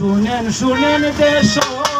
শুনেন শুনেন দেশবাসী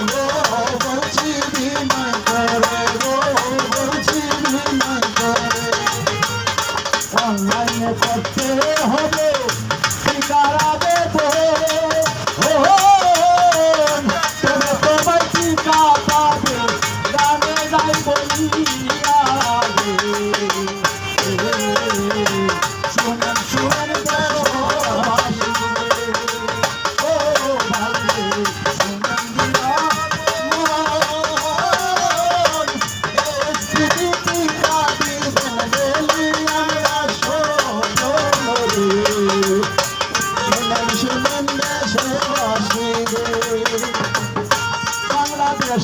অনলাইনে করতে হবে।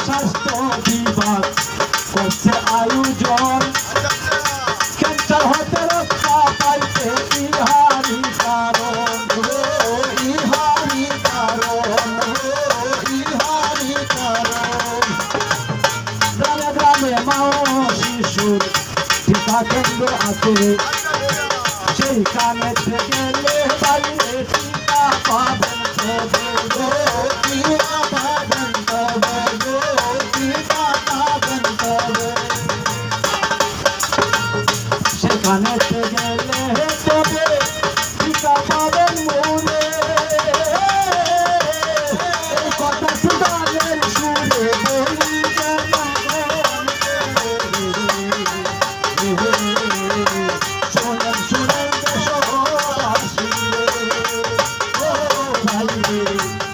স্বাস্থ্য বিভাগ করছে আয়োজন। ক্যান্সার হতে রক্ষা পাইতে ইহারি কারণ ইহারি কারণ ইহারি কারণ। আছে। Thank you.